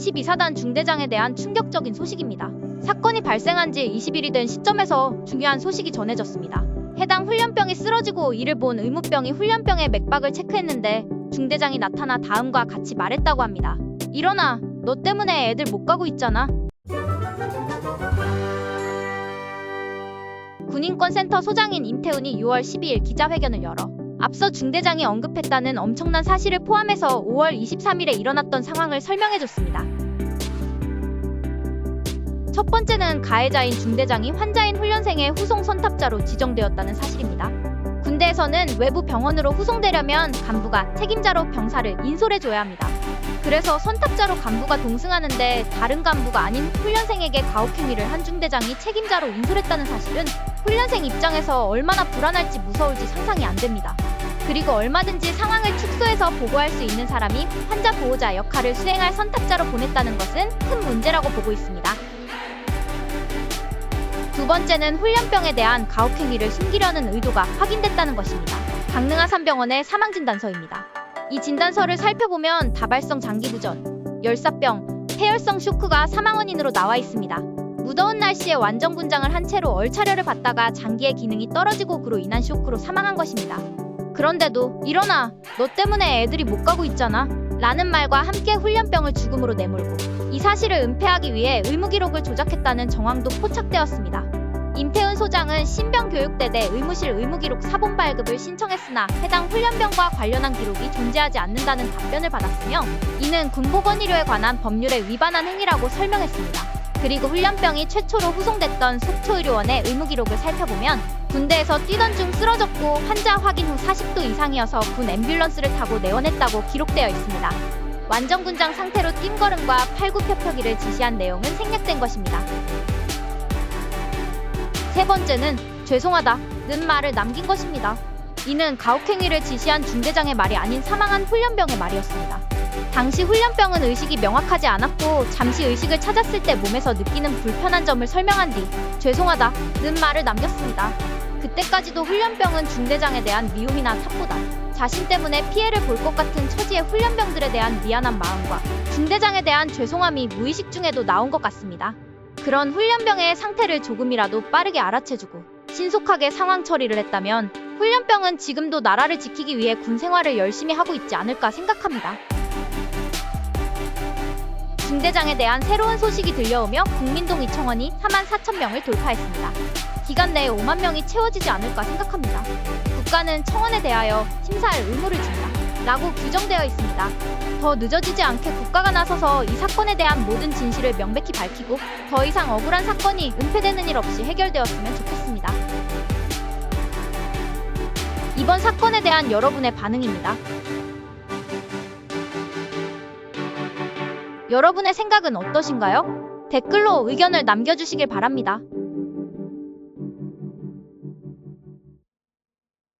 12사단 중대장에 대한 충격적인 소식입니다. 사건이 발생한 지 20일이 된 시점에서 중요한 소식이 전해졌습니다. 해당 훈련병이 쓰러지고 이를 본 의무병이 훈련병의 맥박을 체크했는데 중대장이 나타나 다음과 같이 말했다고 합니다. 일어나, 너 때문에 애들 못 가고 있잖아. 군인권센터 소장인 임태훈이 6월 12일 기자회견을 열어 앞서 중대장이 언급했다는 엄청난 사실을 포함해서 5월 23일에 일어났던 상황을 설명해줬습니다. 첫 번째는 가해자인 중대장이 환자인 훈련생의 후송 선탑자로 지정되었다는 사실입니다. 군대에서는 외부 병원으로 후송되려면 간부가 책임자로 병사를 인솔해줘야 합니다. 그래서 선탑자로 간부가 동승하는데 다른 간부가 아닌 훈련생에게 가혹행위를 한 중대장이 책임자로 인솔했다는 사실은 훈련생 입장에서 얼마나 불안할지 무서울지 상상이 안 됩니다. 그리고 얼마든지 상황을 축소해서 보고할 수 있는 사람이 환자 보호자 역할을 수행할 선탑자로 보냈다는 것은 큰 문제라고 보고 있습니다. 두 번째는 훈련병에 대한 가혹행위를 숨기려는 의도가 확인됐다는 것입니다. 강릉아 산병원의 사망진단서입니다. 이 진단서를 살펴보면 다발성 장기부전, 열사병, 폐열성 쇼크가 사망 원인으로 나와 있습니다. 무더운 날씨에 완전 군장을 한 채로 얼차려를 받다가 장기의 기능이 떨어지고 그로 인한 쇼크로 사망한 것입니다. 그런데도 일어나 너 때문에 애들이 못 가고 있잖아 라는 말과 함께 훈련병을 죽음으로 내몰고 이 사실을 은폐하기 위해 의무기록을 조작했다는 정황도 포착되었습니다. 임태훈 소장은 신병교육대대 의무실 의무기록 사본 발급을 신청했으나 해당 훈련병과 관련한 기록이 존재하지 않는다는 답변을 받았으며 이는 군보건의료에 관한 법률에 위반한 행위라고 설명했습니다. 그리고 훈련병이 최초로 후송됐던 속초의료원의 의무기록을 살펴보면 군대에서 뛰던 중 쓰러졌고 환자 확인 후 40도 이상이어서 군 앰뷸런스를 타고 내원했다고 기록되어 있습니다. 완전 군장 상태로 뜀걸음과 팔굽혀펴기를 지시한 내용은 생략된 것입니다. 세 번째는 죄송하다 는 말을 남긴 것입니다. 이는 가혹행위를 지시한 중대장의 말이 아닌 사망한 훈련병의 말이었습니다. 당시 훈련병은 의식이 명확하지 않았고 잠시 의식을 찾았을 때 몸에서 느끼는 불편한 점을 설명한 뒤 죄송하다 는 말을 남겼습니다. 그때까지도 훈련병은 중대장에 대한 미움이나 탓보다 자신 때문에 피해를 볼 것 같은 처지의 훈련병들에 대한 미안한 마음과 중대장에 대한 죄송함이 무의식 중에도 나온 것 같습니다. 그런 훈련병의 상태를 조금이라도 빠르게 알아채주고 신속하게 상황 처리를 했다면 훈련병은 지금도 나라를 지키기 위해 군 생활을 열심히 하고 있지 않을까 생각합니다. 중대장에 대한 새로운 소식이 들려오며 국민동 이청원이 4만 4천 명을 돌파했습니다. 기간 내에 5만 명이 채워지지 않을까 생각합니다. 국가는 청원에 대하여 심사할 의무를 준다. 라고 규정되어 있습니다. 더 늦어지지 않게 국가가 나서서 이 사건에 대한 모든 진실을 명백히 밝히고 더 이상 억울한 사건이 은폐되는 일 없이 해결되었으면 좋겠습니다. 이번 사건에 대한 여러분의 반응입니다. 여러분의 생각은 어떠신가요? 댓글로 의견을 남겨주시길 바랍니다.